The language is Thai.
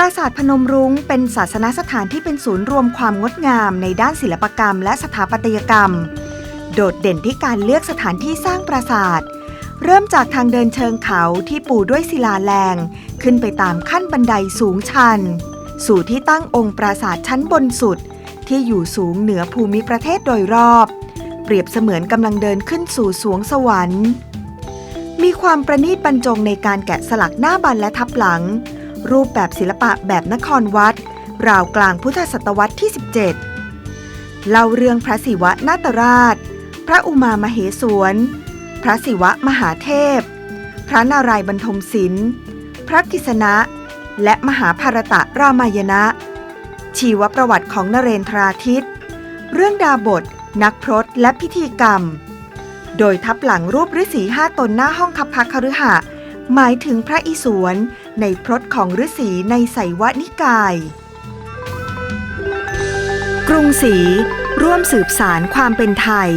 ปราสาทพนมรุ้งเป็นศาสนสถานที่เป็นศูนย์รวมความงดงามในด้านศิลปกรรมและสถาปัตยกรรม โดดเด่นที่การเลือกสถานที่สร้างปราสาท เริ่มจากทางเดินเชิงเขาที่ปูด้วยศิลาแรง ขึ้นไปตามขั้นบันไดสูงชัน สู่ที่ตั้งองค์ปราสาทชั้นบนสุด ที่อยู่สูงเหนือภูมิประเทศโดยรอบ เปรียบเสมือนกำลังเดินขึ้นสู่สวงสวรรค์ มีความประณีตบรรจงในการแกะสลักหน้าบันและทับหลัง รูปแบบศิลปะแบบนครวัด ราวกลางพุทธศตวรรษที่ 17 เล่าเรื่องพระศิวะนาตราช พระอุมามเหสวน พระศิวะมหาเทพ พระนารายณ์บรรทมศิลป์ พระกิษณะ และมหาภารตะรามายณะชีวประวัติของนเรนทราทิต เรื่องดาบท นักพรตและพิธีกรรม โดยทับหลังรูปฤาษีห้าตนหน้าห้องคับพักคฤหะ หมายถึงพระอิศวรในพรตของฤาษีในไสยวนิกาย กรุงศรีร่วมสืบสารความเป็นไทย